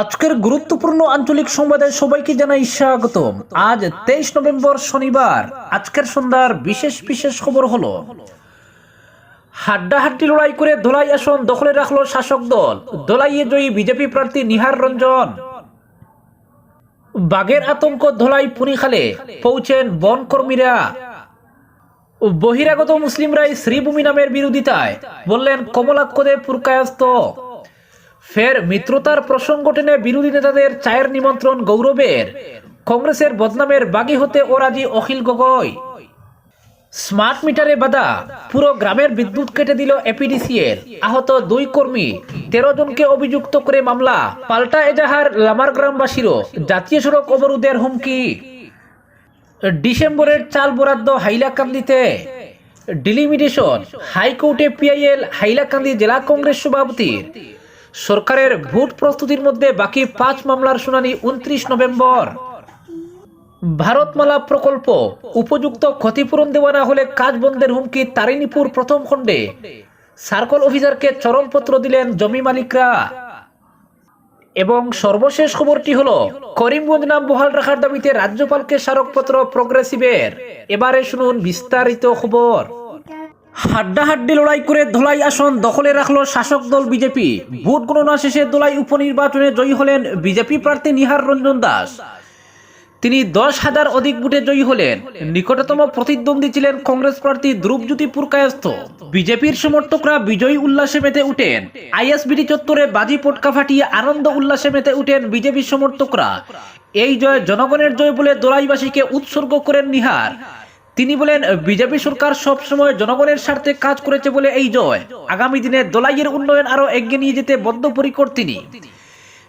আজকের গুরুত্বপূর্ণ আঞ্চলিক সংবাদে সবাইকে জানাই স্বাগতম। আজ তেইশ নভেম্বর শনিবার। আজকের সন্ধ্যার বিশেষ বিশেষ খবর হলো, হাড্ডাহাড্ডি লড়াই করে ধোলাই আসন দখলে রাখল শাসক দল। দোলাইয়ে জয়ী বিজেপি প্রার্থী নিহার রঞ্জন। বাঘের আতঙ্ক ধোলাই পুনিখালে পৌঁছেন বন কর্মীরা। বহিরাগত মুসলিমরাই শ্রীভূমি নামের বিরোধিতায়, বললেন কমলাক্ষদে পুরকায়স্ত ফের মিত্রতার প্রসঙ্গ টেনে বিরোধী নেতাদের চায়ের নিমন্ত্রণ গৌরবের। কংগ্রেসের বদনামের বাগি হতে ওরাজি অখিল গগৈ। স্মার্ট মিটারে বাধা, পুরো গ্রামের বিদ্যুৎ কেটে দিল এপিডিসিএল আহত দুই কর্মী, তেরো জনকে অভিযুক্ত করে মামলা, পাল্টা এজাহার লামার গ্রামবাসীরও জাতীয় সড়ক অবরোধের হুমকি। ডিসেম্বরের চাল বরাদ্দ হাইলাকান্দিতে। ডিলিমিটেশন, হাইকোর্টে পিআইএল হাইলাকান্দি জেলা কংগ্রেস সভাপতির সরকারের ভোট প্রস্তুতির মধ্যে বাকি পাঁচ মামলার শুনানি উনত্রিশ নভেম্বর। ভারতমালা প্রকল্প, উপযুক্ত ক্ষতিপূরণ দেওয়া না হলে কাজ বন্ধের হুমকি তারিণীপুর প্রথম খণ্ডে। সার্কল অফিসারকে চরমপত্র দিলেন জমি মালিকরা। এবং সর্বশেষ খবরটি হলো, করিমগঞ্জ নাম বহাল রাখার দাবিতে রাজ্যপালকে স্মারকপত্র প্রগ্রেসিভের। এবারে শুনুন বিস্তারিত খবর। হাড্ডাহাড্ডি লড়াই করে ধলাই আসন দখলে রাখল শাসক দল বিজেপি। ভোট গণনা শেষে ধলাই উপনির্বাচনে জয়ী হলেন বিজেপি প্রার্থী নিহার রঞ্জন দাস। তিনি দশ হাজার অধিক ভোটে জয়ী হলেন। নিকটতম প্রতিদ্বন্দ্বী ছিলেন কংগ্রেস প্রার্থী ধ্রুবজ্যোতি পুরকায়স্থ বিজেপির সমর্থকরা বিজয়ী উল্লাসে মেতে উঠেন। আইএসবিডি চত্বরে বাজি পটকা ফাটিয়ে আনন্দ উল্লাসে মেতে উঠেন বিজেপির সমর্থকরা। এই জয় জনগণের জয় বলে দোলাইবাসীকে উৎসর্গ করেন নিহার। তিনি বলেন, বিজেপি সরকার সব সময় জনগণের স্বার্থে কাজ করেছে বলে এই জয়। আগামী দিনে দোলাইয়ের উন্নয়ন আরও এগিয়ে নিয়ে যেতে বদ্ধপরিকর তিনি।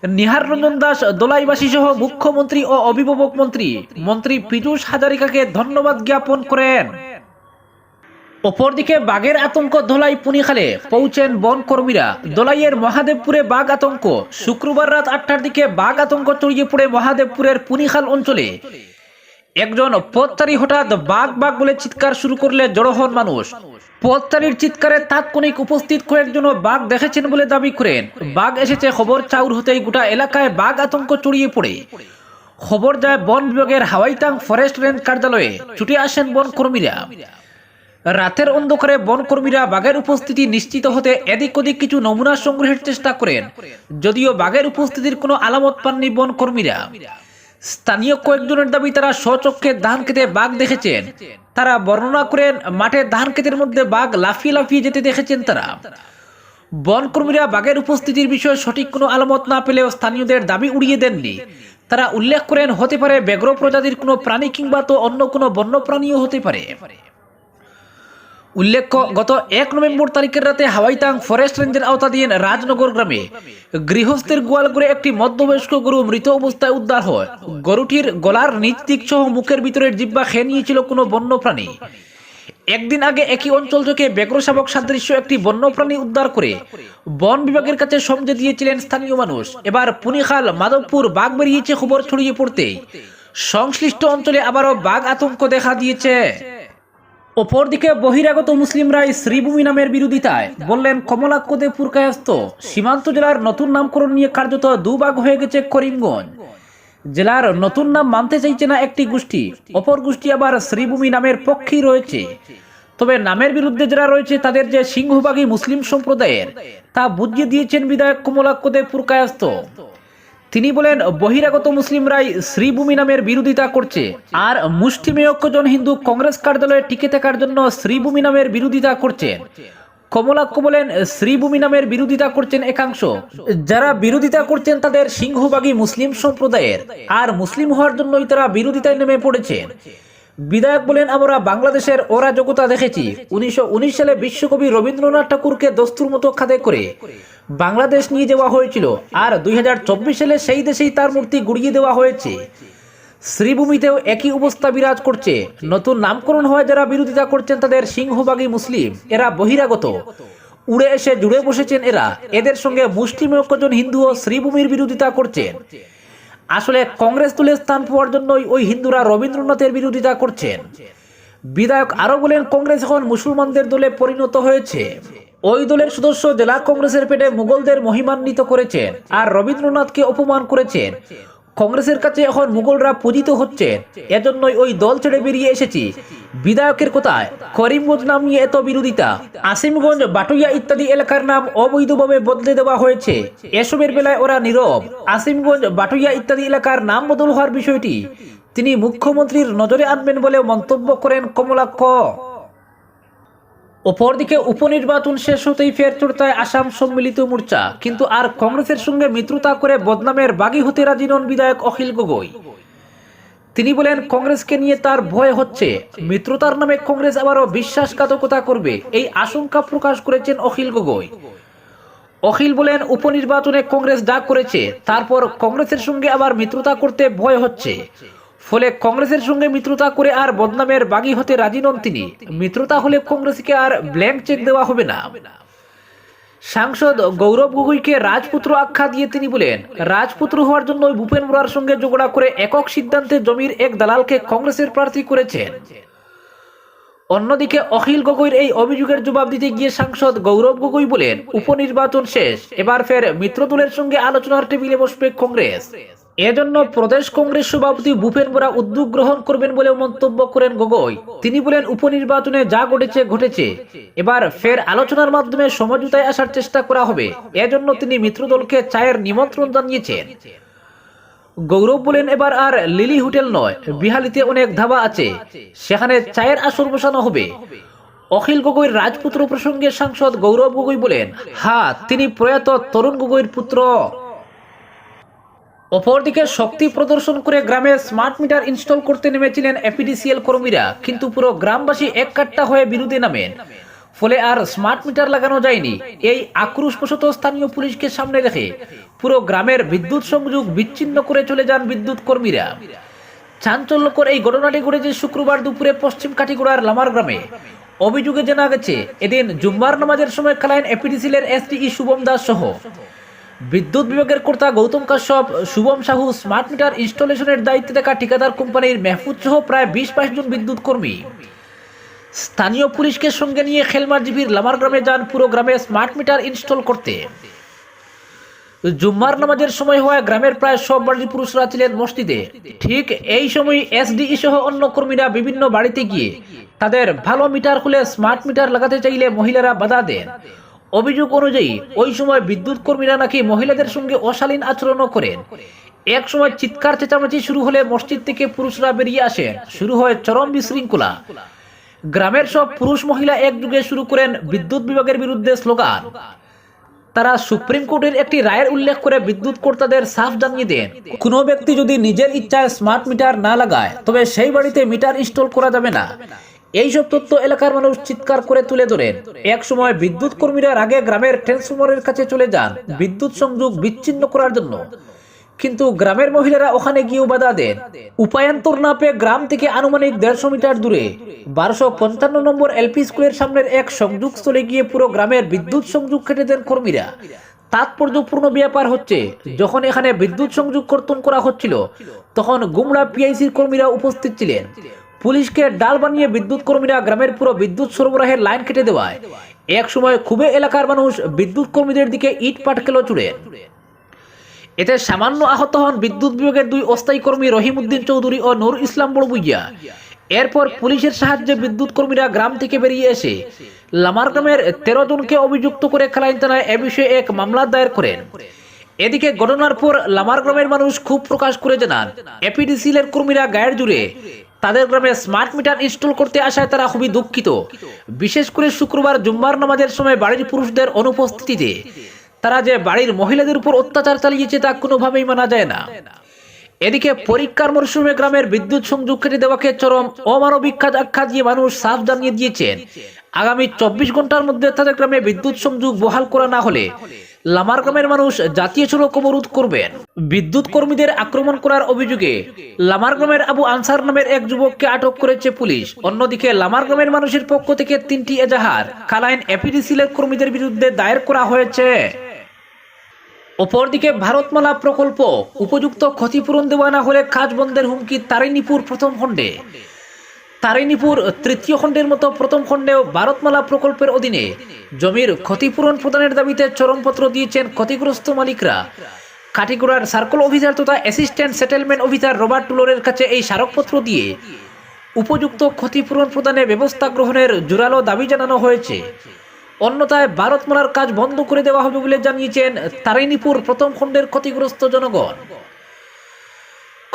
নিহার রঞ্জন দাস, দোলাইবাসী সহ মুখ্যমন্ত্রী ও অভিভাবক মন্ত্রী। মন্ত্রী পীযূষ হাজারিকাকে ধন্যবাদ জ্ঞাপন করেন। অপরদিকে বাঘের আতঙ্ক ধলাই পুনিখালে পৌঁছেন বন কর্মীরা। দোলাইয়ের মহাদেবপুরে বাঘ আতঙ্ক। শুক্রবার রাত আটটার দিকে বাঘ আতঙ্ক ছড়িয়ে পড়ে মহাদেবপুরের পুনিখাল অঞ্চলে। একজন পথচারী হঠাৎ বাঘ বাঘ বলে চিৎকার শুরু করলে জড়ো হন মানুষ। পথচারীর চিৎকারে তাৎক্ষণিক উপস্থিত কয়েকজন বাঘ দেখেছেন বলে দাবি করেন। বাঘ এসেছে খবর চাউর হতেই গোটা এলাকায় বাঘ আতঙ্ক ছড়িয়ে পড়ে। খবর যায় বন বিভাগের হাওয়াইতাং ফরেস্ট রেঞ্জ কার্যালয়ে। ছুটে আসেন বন কর্মীরা। রাতের অন্ধকারে বন কর্মীরা বাঘের উপস্থিতি নিশ্চিত হতে এদিক ওদিক কিছু নমুনা সংগ্রহের চেষ্টা করেন। যদিও বাঘের উপস্থিতির কোনো আলামত পাননি বন কর্মীরা। স্থানীয় কয়েকজনের দাবি, তারা স্বচক্ষে ধান খেতে বাঘ দেখেছেন। তারা বর্ণনা করেন, মাঠে ধান খেতের মধ্যে বাঘ লাফিয়ে লাফিয়ে যেতে দেখেছেন তারা। বনকর্মীরা বাঘের উপস্থিতির বিষয়ে সঠিক কোনো আলামত না পেলেও স্থানীয়দের দাবি উড়িয়ে দেননি। তারা উল্লেখ করেন, হতে পারে ব্যাঘ্র প্রজাতির কোনো প্রাণী কিংবা তো অন্য কোনো বন্য প্রাণীও হতে পারে। উল্লেখ্য, গত এক নভেম্বর তারিখের রাতে হাওয়াইতাং ফরেস্ট রেঞ্জের আওতাধীন রাজনগর গ্রামে গৃহস্থের গোয়াল করে একটি মধ্যবয়স্ক গরু মৃত অবস্থায় উদ্ধার হয়। গরুটির গলার নিচ সহ মুখের ভিতরের জিব্বা খেয়ে নিয়েছিল কোনো বন্যপ্রাণী। একদিন আগে একই অঞ্চল থেকে শাবক সাদৃশ্য একটি বন্যপ্রাণী উদ্ধার করে বন বিভাগের কাছে সমঝে দিয়েছিলেন স্থানীয় মানুষ। এবার পুনিখাল, মাধবপুর, বাঘ বেরিয়েছে খবর ছড়িয়ে পড়তে সংশ্লিষ্ট অঞ্চলে আবারও বাঘ আতঙ্ক দেখা দিয়েছে। অপরদিকে বহিরাগত মুসলিমরাই শ্রীভূমি নামের বিরোধিতায়। বললেন কমলাক্ষদে পুরকায়স্ত সীমান্ত জেলার নতুন নামকরণ নিয়ে কার্যত দুভাগ হয়ে গেছে করিমগঞ্জ। জেলার নতুন নাম মানতে চাইছে না একটি গোষ্ঠী, অপর গোষ্ঠী আবার শ্রীভূমি নামের পক্ষেই রয়েছে। তবে নামের বিরুদ্ধে যারা রয়েছে, তাদের যে সিংহভাগী মুসলিম সম্প্রদায়ের, তা বুঝিয়ে দিয়েছেন বিধায়ক কমলাক্ষদে পুরকায়স্ত তিনি বলেন, বহিরাগত মুসলিমরাই শ্রীভূমি নামের বিরোধিতা করছে। আর মুষ্টিমেয়কজন হিন্দু কংগ্রেস কার্যালয়ে টিকে থাকার জন্য শ্রীভূমি নামের বিরোধিতা করছেন কমলাক্ষ বলেন, শ্রীভূমি নামের বিরোধিতা করছেন একাংশ। যারা বিরোধিতা করছেন তাদের সিংহবাগী মুসলিম সম্প্রদায়ের। আর মুসলিম হওয়ার জন্যই তারা বিরোধিতায় নেমে পড়েছেন বিধায়ক বলেন, আমরা বাংলাদেশের অরাজকতা দেখেছি। উনিশশো সালে বিশ্বকবি রবীন্দ্রনাথ ঠাকুরকে দস্তুর মতো খাদে করে বাংলাদেশ নিয়ে যাওয়া হয়েছিল। আর দুই সালে সেই দেশেই তার মূর্তি গুড়িয়ে দেওয়া হয়েছে। শ্রীভূমিতেও একই অবস্থা বিরাজ করছে। নতুন নামকরণ হওয়া যারা বিরোধিতা করছেন তাদের সিংহভাগী মুসলিম। এরা বহিরাগত। উড়ে এসে জুড়ে বসেছেন এরা। এদের সঙ্গে মুষ্টিমেয়কজন হিন্দুও শ্রীভূমির বিরোধিতা করছেন। আসলে কংগ্রেস তুলে স্থান পাওয়ার জন্যই ওই হিন্দুরা রবীন্দ্রনাথের বিরোধিতা করছেন। বিধায়ক আরও বলেন, কংগ্রেস এখন মুসলমানদের দলে পরিণত হয়েছে। ওই দলের সদস্য জেলা কংগ্রেসের পেটে মুঘলদের মহিমান্বিত করেছেন আর রবীন্দ্রনাথকে অপমান করেছেন। কংগ্রেসের কাছে এখন মুঘলরা পূজিত হচ্ছে। এজন্যই ওই দল ছেড়ে বেরিয়ে এসেছি। বিধায়কের কোথায়? করিমগঞ্জ নাম নিয়ে এত বিরোধিতা। আসিমগঞ্জ, বাটুইয়া ইত্যাদি এলাকার নাম অবৈধভাবে বদলে দেওয়া হয়েছে। এসবের বেলায় ওরা নীরব। আসিমগঞ্জ, বাটুইয়া ইত্যাদি এলাকার নাম বদল হওয়ার বিষয়টি তিনি মুখ্যমন্ত্রীর নজরে আনবেন বলে মন্তব্য করেন কমলাক্ষ। অপরদিকে উপনির্বাচন শেষ হতেই ফের চড়তায় আসাম সম্মিলিত মোর্চা। কিন্তু আর কংগ্রেসের সঙ্গে মিত্রতা করে বদনামের বাগি হতে রাজি নন বিধায়ক অখিল গগৈ। তিনি বলেন, কংগ্রেসকে নিয়ে তার ভয় হচ্ছে। মিত্রতার নামে কংগ্রেস আবারও বিশ্বাসঘাতকতা করবে, এই আশঙ্কা প্রকাশ করেছেন অখিল গগৈ। অখিল বলেন, উপনির্বাচনে কংগ্রেস ডাক করেছে, তারপর কংগ্রেসের সঙ্গে আবার মিত্রতা করতে ভয় হচ্ছে। ফলে কংগ্রেসের সঙ্গে মিত্রতা করে আর বদনামের বাগি হতে রাজি নন তিনি। মিত্রতা হলে কংগ্রেসকে আর ব্ল্যাঙ্ক চেক দেওয়া হবে না। সাংসদ গৌরব গগৈকে রাজপুত্র আখ্যা দিয়ে তিনি বলেন, রাজপুত্র হওয়ার জন্য ভূপেন বোরার সঙ্গে ঝগড়া করে একক সিদ্ধান্তে জমির এক দালালকে কংগ্রেসের প্রার্থী করেছেন। অন্যদিকে অখিল গগৈর এই অভিযোগের জবাব দিতে গিয়ে সাংসদ গৌরব গগৈ বলেন, উপনির্বাচন শেষ, এবার ফের মিত্রদলের সঙ্গে আলোচনার টেবিলে বসবে কংগ্রেস। এজন্য প্রদেশ কংগ্রেস সভাপতি ভূপেন বোরা উদ্যোগ গ্রহণ করবেন বলে মন্তব্য করেন গগৈ। তিনি বলেন, উপনির্বাচনে যা ঘটেছে ঘটেছে। এবার ফের আলোচনার মাধ্যমে সমঝোতায় আসার চেষ্টা করা হবে। এজন্য তিনি মিত্রদলকে চায়ের নিমন্ত্রণ জানিয়েছেন। গৌরব বলেন, এবার আর লিলি হোটেল নয়, বিহালিতে অনেক ধাবা আছে। সেখানে চায়ের আসর বসানো হবে। অখিল গগৈর রাজপুত্র প্রসঙ্গে সাংসদ গৌরব গগৈ বলেন হ্যাঁ তিনি প্রয়াত তরুণ গগৈর পুত্র। অপরদিকে শক্তি প্রদর্শন করে গ্রামে স্মার্ট মিটার ইনস্টল করতে নেমেছিলেন এপিডিসিএল কর্মীরা, কিন্তু পুরো গ্রামবাসী এক কাট্টা হয়ে বিরুদ্ধে নামেন। ফলে আর স্মার্ট মিটার লাগানো যায়নি। এই আক্রোশবশত স্থানীয় পুলিশকে সামনে রেখে পুরো গ্রামের বিদ্যুৎ সংযোগ বিচ্ছিন্ন করে চলে যান বিদ্যুৎ কর্মীরা। চাঞ্চল্যকর এই ঘটনাটি ঘটেছে শুক্রবার দুপুরে পশ্চিম কাঠিগোড়ার লামার গ্রামে। অভিযোগে জানা গেছে, এদিন জুম্মার নামাজের সময় খেলাইন এপিডিসিএলের এসডিই শুভম দাস সহ বিদ্যুৎ বিভাগের কর্তা গৌতম কাশ্যপ, শুভম সাহু স্মার্ট মিটার ইনস্টলেশনের দায়িত্বে থাকা ঠিকাদার কোম্পানির মেহফুজ সহ প্রায় বিশ বাইশ জন বিদ্যুৎ কর্মী। স্থানীয় পুলিশকে সঙ্গে নিয়ে খেলমার জিবির লামার গ্রামে যান পুরো গ্রামে স্মার্ট মিটার ইনস্টল করতে। জুম্মার নামাজের সময় হওয়ায় গ্রামের প্রায় সব বাড়ির পুরুষরা ছিলেন মসজিদে। ঠিক এই সময় এসডিই সহ অন্য কর্মীরা বিভিন্ন বাড়িতে গিয়ে তাদের ভালো মিটার খুলে স্মার্ট মিটার লাগাতে চাইলে মহিলারা বাধা দেন। অভিযোগ অনুযায়ী, ওই সময় বিদ্যুৎ কর্মীরা নাকি মহিলাদের সঙ্গে অশালীন আচরণও করেন। এক সময় চিৎকার চেঁচামেচি শুরু হলে মসজিদ থেকে পুরুষরা বেরিয়ে আসেন। শুরু হয় চরম বিশৃঙ্খলা। গ্রামের সব পুরুষ মহিলা একযোগে শুরু করেন বিদ্যুৎ বিভাগের বিরুদ্ধে স্লোগান। তারা সুপ্রিম কোর্টের একটি রায়ের উল্লেখ করে বিদ্যুৎ কর্তাদের সাফ জানিয়ে দেন, কোনো ব্যক্তি যদি নিজের ইচ্ছায় স্মার্ট মিটার না লাগায়, তবে সেই বাড়িতে মিটার ইনস্টল করা যাবে না। এইসব তথ্য এলাকার মানুষ চিৎকার করে তুলে ধরেন এক সময় বিদ্যুৎ কর্মীরা আগে গ্রামের ট্রান্সফরমারের কাছে চলে যান বিদ্যুৎ সংযোগ বিচ্ছিন্ন করার জন্য। কিন্তু গ্রামের মহিলারা ওখানে গিয়েও বাধা দেন। উপায়ান্তর না পেয়ে গ্রাম থেকে আনুমানিক দেড়শো মিটার দূরে বারোশো পঞ্চান্ন নম্বর এলপি স্কুলের সামনের এক সংযোগস্থলে গিয়ে পুরো গ্রামের বিদ্যুৎ সংযোগ কেটে দেন কর্মীরা। তাৎপর্যপূর্ণ ব্যাপার হচ্ছে, যখন এখানে বিদ্যুৎ সংযোগ কর্তন করা হচ্ছিল, তখন গুমড়া পিআইসির কর্মীরা উপস্থিত ছিলেন। পুলিশকে ডাল বানিয়ে বিদ্যুৎ কর্মীরা গ্রামের পুরো বিদ্যুৎ সরবরাহের লাইন কেটে দেওয়ায়। এক সময় খুবই এলাকার মানুষ বিদ্যুৎ কর্মীদের দিকে ইট পাটকেলো চুড়েন এতে সামান্য আহত হন বিদ্যুৎ বিভাগের দুই অস্থায়ী কর্মী রহিমউদ্দিন চৌধুরী ও নুর ইসলাম বড়বুইয়া। এরপর পুলিশের সাহায্যে বিদ্যুৎ কর্মীরা গ্রাম থেকে বেরিয়ে এসে লামার গ্রামের তেরো জনকে অভিযুক্ত করে খেলাইন থানায় এ বিষয়ে এক মামলা দায়ের করেন। এদিকে ঘটনার পর লামার গ্রামের মানুষ খুব প্রকাশ করে জানান এপিডিসিএল এর কর্মীরা গায়ের জুড়ে তাদের গ্রামে স্মার্ট মিটার ইনস্টল করতে আসায় তারা খুবই দুঃখিত। বিশেষ করে শুক্রবার জুম্মার নামাজের সময় বাড়ির পুরুষদের অনুপস্থিতিতে। তারা যে বাড়ির মহিলাদের উপর অত্যাচার চালিয়েছে তা কোনোভাবেই মানা যায় না। এদিকে পরীক্ষার মরশুমে গ্রামের বিদ্যুৎ সংযোগ কেটে দেওয়াকে চরম অমানবিক আখ্যা দিয়ে মানুষ সাফ জানিয়ে দিয়েছেন। আগামী চব্বিশ ঘণ্টার মধ্যে তাদের গ্রামে বিদ্যুৎ সংযোগ বহাল করা না হলে লামার গ্রামের মানুষ জাতীয় সড়ক অবরোধ করবেন। বিদ্যুৎ কর্মীদের আক্রমণ করার অভিযোগে লামার গ্রামের আবু আনসার নামের এক যুবককে আটক করেছে পুলিশ। অন্যদিকে লামার গ্রামের মানুষের পক্ষ থেকে তিনটি এজাহার, কালাইন এপিডিসিএল কর্মীদের বিরুদ্ধে দায়ের করা হয়েছে। অপরদিকে ভারতমালা প্রকল্প, উপযুক্ত ক্ষতিপূরণ দেওয়া না হলে কাজ বন্ধের হুমকি তারিণীপুর প্রথম খণ্ডে তারিণীপুর তৃতীয় খণ্ডের মতো প্রথম খণ্ডেও ভারতমালা প্রকল্পের অধীনে জমির ক্ষতিপূরণ প্রদানের দাবিতে চরমপত্র দিয়েছেন ক্ষতিগ্রস্ত মালিকরা। কাটিগড়ার সার্কেল অফিসার তথা অ্যাসিস্ট্যান্ট সেটেলমেন্ট অফিসার রবার্ট টুলোরের কাছে এই স্মারকপত্র দিয়ে উপযুক্ত ক্ষতিপূরণ প্রদানে ব্যবস্থা গ্রহণের জোরালো দাবি জানানো হয়েছে। অন্যথায় ভারতমালার কাজ বন্ধ করে দেওয়া হবে বলে জানিয়েছেন তারিণীপুর প্রথম খণ্ডের ক্ষতিগ্রস্ত জনগণ।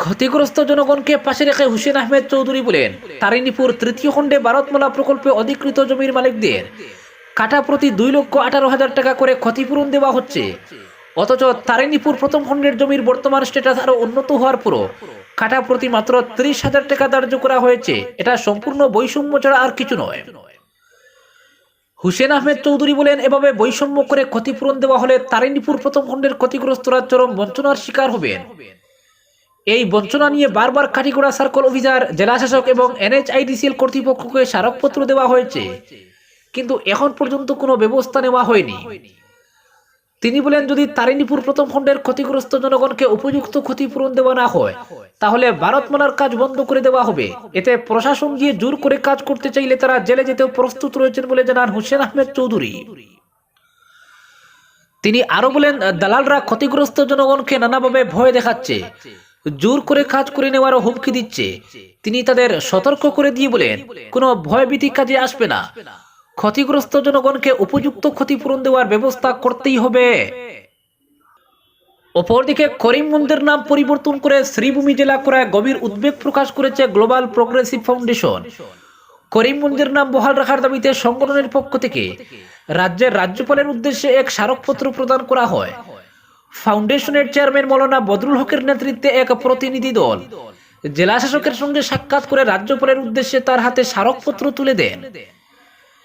ক্ষতিগ্রস্ত জনগণকে পাশে রেখে হুসেন আহমেদ চৌধুরী বলেন, তারিণীপুর তৃতীয় খণ্ডে ভারতমালা প্রকল্পে অধিকৃত জমির মালিকদের কাটা প্রতি দুই লক্ষ আঠারো হাজার টাকা করে ক্ষতিপূরণ দেওয়া হচ্ছে। অথচ তারিণীপুর প্রথম খণ্ডের জমির বর্তমান স্ট্যাটাস আরও উন্নত হওয়ার পরও কাটা প্রতি মাত্র ত্রিশ হাজার টাকা ধার্য করা হয়েছে। এটা সম্পূর্ণ বৈষম্য ছাড়া আর কিছু নয়। হুসেন আহমেদ চৌধুরী বলেন, এভাবে বৈষম্য করে ক্ষতিপূরণ দেওয়া হলে তারিণীপুর প্রথম খণ্ডের ক্ষতিগ্রস্তরা চরম বঞ্চনার শিকার হবেন। এই বঞ্চনা নিয়ে বারবার কাঠিগোড়া সার্কেল অফিসার জেলা শাসক এবং এনএচআইডিসিএল কর্তৃপক্ষকে স্মারকপত্র দেওয়া হয়েছে। কিন্তু এখন পর্যন্ত কোনো ব্যবস্থা নেওয়া হয়নি। তিনি বলেন, যদি তারিণীপুর প্রথম খণ্ডের ক্ষতিগ্রস্ত জনগণকে উপযুক্ত ক্ষতিপূরণ দেওয়া না হয়, তাহলে ভারতমালার কাজ বন্ধ করে দেওয়া হবে। এতে প্রশাসন দিয়ে জোর করে কাজ করতে চাইলে তারা জেলে যেতেও প্রস্তুত রয়েছেন বলে জানান হোসেন আহমেদ চৌধুরী। তিনি আরও বলেন, দালালরা ক্ষতিগ্রস্ত জনগণকে নানাভাবে ভয় দেখাচ্ছে। জোর করে কাজ করে নেওয়ারও হুমকি দিচ্ছে। তিনি তাদের সতর্ক করে দিয়ে বলেন, কোনো ভয়ভীতি কাজে আসবে না। ক্ষতিগ্রস্ত জনগণকে উপযুক্ত ক্ষতিপূরণ দেওয়ার ব্যবস্থা করতেই হবে। অপরদিকে করিমগঞ্জের নাম পরিবর্তন করে শ্রীভূমি জেলা করায় গভীর উদ্বেগ প্রকাশ করেছে গ্লোবাল প্রোগ্রেসিভ ফাউন্ডেশন। করিমগঞ্জের নাম বহাল রাখার দাবিতে সংগঠনের পক্ষ থেকে রাজ্যের রাজ্যপালের উদ্দেশ্যে এক স্মারকপত্র প্রদান করা হয়। ফাউন্ডেশনের চেয়ারম্যান মৌলানা বদরুল হকের নেতৃত্বে এক প্রতিনিধি দল। জেলা শাসকের সঙ্গে সাক্ষাৎ করে রাজ্যপালের উদ্দেশ্যে তার হাতে স্মারকপত্র তুলে দেন।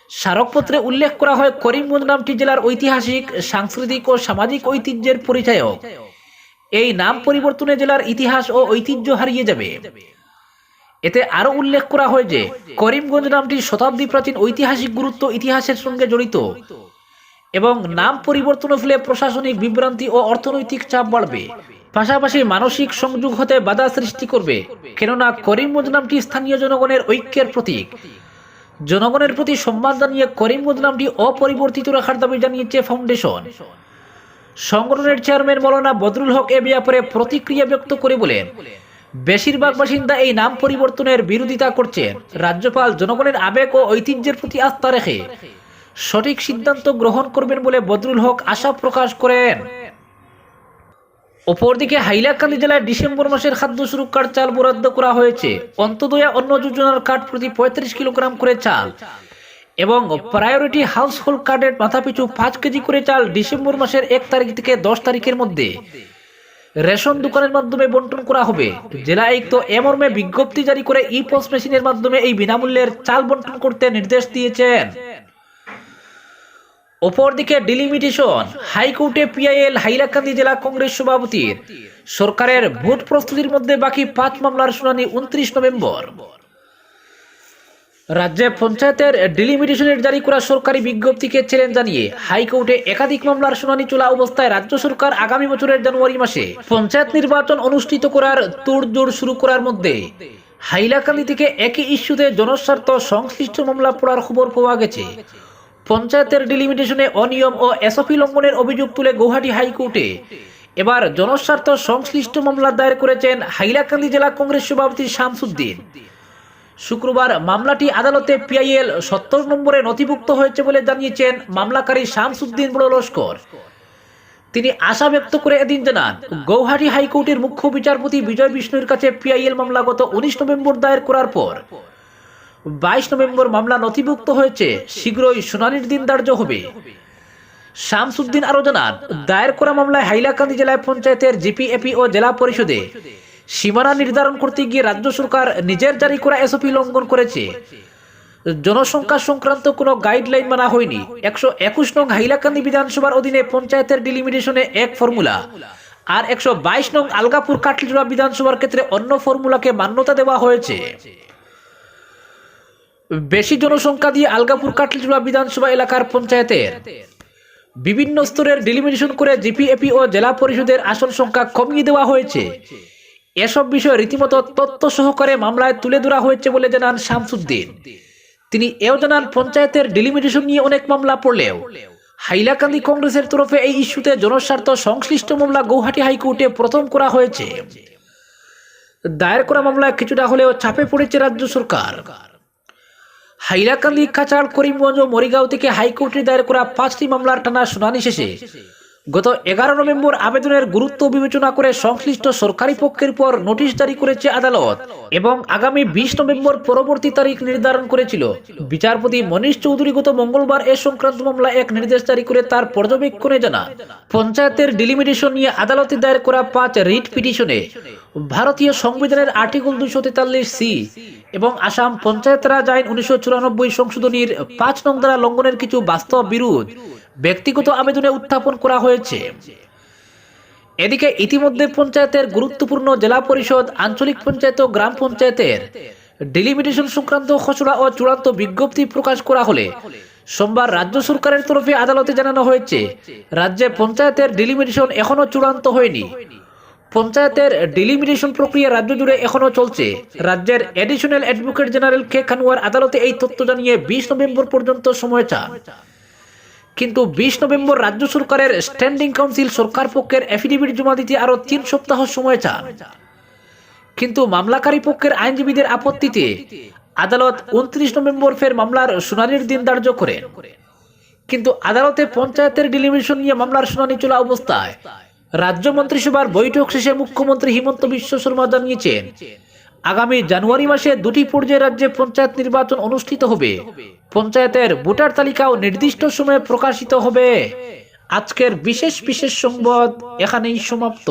স্মারকপত্রে উল্লেখ করা হয় করিমগঞ্জ নামটি জেলার ঐতিহাসিক, সাংস্কৃতিক ও সামাজিক ঐতিহ্যের পরিচায়ক। এই নাম পরিবর্তনে জেলার ইতিহাস ও ঐতিহ্য হারিয়ে যাবে। এতে আরও উল্লেখ করা হয় যে, করিমগঞ্জ নামটি শতাব্দী প্রাচীন ঐতিহাসিক গুরুত্ব ইতিহাসের সঙ্গে জড়িত। এবং নাম পরিবর্তনের ফলে প্রশাসনিক বিভ্রান্তি ও অর্থনৈতিক চাপ বাড়বে। পাশাপাশি মানসিক সংযোগ হতে বাধা সৃষ্টি করবে। কেননা করিমগঞ্জ নামটি স্থানীয় জনগণের ঐক্যের প্রতীক। জনগণের প্রতি সম্মান জানিয়ে করিমগঞ্জ নামটি অপরিবর্তিত রাখার দাবি জানিয়েছে ফাউন্ডেশন। সংগঠনের চেয়ারম্যান মৌলানা বদরুল হক এ ব্যাপারে প্রতিক্রিয়া ব্যক্ত করে বলেন, বেশিরভাগ বাসিন্দা এই নাম পরিবর্তনের বিরোধিতা করছেন রাজ্যপাল জনগণের আবেগ ও ঐতিহ্যের প্রতি আস্থা রেখে। সঠিক সিদ্ধান্ত গ্রহণ করবেন বলে বদরুল হক আশা প্রকাশ করেন। অপরদিকে হাইলাকান্দি জেলায় ডিসেম্বর মাসের খাদ্য সুরক্ষার চাল বরাদ্দ করা হয়েছে। অন্তদয়া অন্ন যোজনার কার্ড প্রতি পঁয়ত্রিশ কিলোগ্রাম করে চাল। এবং প্রায়োরিটি হাউস হোল্ড কার্ডের মাথাপিছু পাঁচ কেজি করে চাল ডিসেম্বর মাসের এক তারিখ থেকে দশ তারিখের মধ্যে রেশন দোকানের মাধ্যমে বন্টন করা হবে। জেলা আয়ুক্ত এমর্মে বিজ্ঞপ্তি জারি করে ই পোস্ট মেশিনের মাধ্যমে এই বিনামূল্যের চাল বন্টন করতে নির্দেশ দিয়েছেন। অপরদিকে ডিলিমিটেশন হাইকোর্টে পিআইএল, হাইলাকান্দি জেলা কংগ্রেস সভাপতির। সরকারের ভোট প্রস্তুতির মধ্যে বাকি পাঁচ মামলার শুনানি উনত্রিশ নভেম্বর। রাজ্যে পঞ্চায়েতের ডিলিমিটেশনের জারি করা সরকারি বিজ্ঞপ্তিকে চ্যালেঞ্জ জানিয়ে হাইকোর্টে একাধিক মামলার শুনানি চলা অবস্থায় রাজ্য সরকার আগামী বছরের জানুয়ারি মাসে পঞ্চায়েত নির্বাচন অনুষ্ঠিত করার তোড়জোড় শুরু করার মধ্যে হাইলাকান্দি থেকে একই ইস্যুতে জনস্বার্থ সংশ্লিষ্ট মামলা পড়ার খবর পাওয়া গেছে। পঞ্চায়েতের ডিলিমিটেশনে অনিয়ম ও এসপি লঙ্ঘনের অভিযোগ তুলে গৌহাটি হাইকোর্টে। এবার জনস্বার্থ সংশ্লিষ্ট মামলা দায়ের করেছেন হাইলাকান্দি জেলা কংগ্রেস সভাপতি শামসুদ্দিন। শুক্রবার মামলাটি আদালতে পিআইএল সত্তর নম্বরে নথিভুক্ত হয়েছে বলে জানিয়েছেন মামলাকারী শামসুদ্দিন বড় লস্কর। তিনি আশা ব্যক্ত করে এদিন জানান, গৌহাটি হাইকোর্টের মুখ্য বিচারপতি বিজয় বিষ্ণুর কাছে পিআইএল মামলা গত উনিশ নভেম্বর দায়ের করার পর বাইশ নভেম্বর মামলা নথিভুক্ত হয়েছে। শীঘ্রই শুনানির দিন ধার্য হবে। শামসুদ্দিন আরও জানান, দায়ের করা মামলায় হাইলাকান্দি জেলায় পঞ্চায়েতের জিপিএপি ও জেলা পরিষদে সীমানা নির্ধারণ করতে গিয়ে রাজ্য সরকার নিজের জারি করা এসওপি লঙ্ঘন করেছে। জনসংখ্যা সংক্রান্ত কোনো গাইডলাইন মানা হয়নি। একশো একুশ নং হাইলাকান্দি বিধানসভার অধীনে পঞ্চায়েতের ডিলিমিটেশনে এক ফর্মুলা আর একশো বাইশ নং আলগাপুর কাটলিজোড়া বিধানসভার ক্ষেত্রে অন্য ফর্মুলাকে মান্যতা দেওয়া হয়েছে। বেশি জনসংখ্যা দিয়ে আলগাপুর কাটলিজোড়া বিধানসভা এলাকার পঞ্চায়েতের। বিভিন্ন স্তরের ডিলিমিটেশন করে জিপিএপি ও জেলা পরিষদের আসন সংখ্যা কমিয়ে দেওয়া হয়েছে। এসব বিষয়ে রীতিমতো তথ্য সহকারে মামলায় তুলে ধরা হয়েছে বলে জানান শামসুদ্দিন। তিনি এও জানান, পঞ্চায়েতের ডিলিমিটেশন নিয়ে অনেক মামলা পড়লেও হাইলাকান্দি কংগ্রেসের তরফে এই ইস্যুতে জনস্বার্থ সংশ্লিষ্ট মামলা গৌহাটি হাইকোর্টে প্রথম করা হয়েছে। দায়ের করা মামলায় কিছুটা হলেও চাপে পড়েছে রাজ্য সরকার। হাইলাকান্দি কাচার করিমগঞ্জ ও মরিগাঁও থেকে হাইকোর্টে দায়ের করা পাঁচটি মামলার টানা শুনানি শেষে গত এগারো নভেম্বর আবেদনের গুরুত্ব বিবেচনা করে সংশ্লিষ্ট সরকারি পক্ষের পর নোটিশ জারি করেছে আদালত এবং আগামী বিশ নভেম্বর পরবর্তী তারিখ নির্ধারণ করেছিল। বিচারপতি মনীষ চৌধুরী গত মঙ্গলবার এ সংক্রান্ত মামলা এক নির্দেশ জারি করে তার পর্যবেক্ষণে জানা পঞ্চায়েতের ডিলিমিটেশন নিয়ে আদালতে দায়ের করা পাঁচ রিট পিটিশনে ভারতীয় সংবিধানের আর্টিকেল দুশো তেতাল্লিশ সি এবং আসাম পঞ্চায়েত রাজ আইন উনিশশো চুরানব্বই সংশোধনীর পাঁচ নং দ্বারা লঙ্ঘনের কিছু বাস্তব বিরোধ ব্যক্তিগত আবেদনে উত্থাপন করা হয়েছে। এদিকে ইতিমধ্যে পঞ্চায়েতের গুরুত্বপূর্ণ জেলা পরিষদ, আঞ্চলিক পঞ্চায়েত ও গ্রাম পঞ্চায়েতের ডিলিমিটেশন সংক্রান্ত খসড়া ও চূড়ান্ত বিজ্ঞপ্তি প্রকাশ করা হলে সোমবার রাজ্য সরকারের তরফে আদালতে জানানো হয়েছে, রাজ্যে পঞ্চায়েতের ডিলিমিটেশন এখনও চূড়ান্ত হয়নি। পঞ্চায়েতের ডিলিমিটেশন প্রক্রিয়া রাজ্য জুড়ে এখনও চলছে। রাজ্যের এডিশনাল অ্যাডভোকেট জেনারেল কে খানুয়ার আদালতে এই তথ্য জানিয়ে বিশ নভেম্বর পর্যন্ত সময় চান। কিন্তু বিশ নভেম্বর রাজ্য সরকারের স্ট্যান্ডিং কাউন্সিল সরকার পক্ষের এফিডেভিট জমা দিতে আরও তিন সপ্তাহ সময় চান। কিন্তু মামলাকারী পক্ষের আইনজীবীদের আপত্তিতে আদালত উনত্রিশ নভেম্বর ফের মামলার শুনানির দিন ধার্য করেন কিন্তু আদালতে পঞ্চায়েতের ডিলিমিশন নিয়ে মামলার শুনানি চলা অবস্থায় রাজ্য মন্ত্রিসভার বৈঠক শেষে মুখ্যমন্ত্রী হিমন্ত বিশ্ব শর্মা জানিয়েছেন আগামী জানুয়ারি মাসে দুটি পর্যায়ে রাজ্যে পঞ্চায়েত নির্বাচন অনুষ্ঠিত হবে। পঞ্চায়েতের ভোটার তালিকাও নির্দিষ্ট সময়ে প্রকাশিত হবে। আজকের বিশেষ বিশেষ সংবাদ এখানেই সমাপ্ত।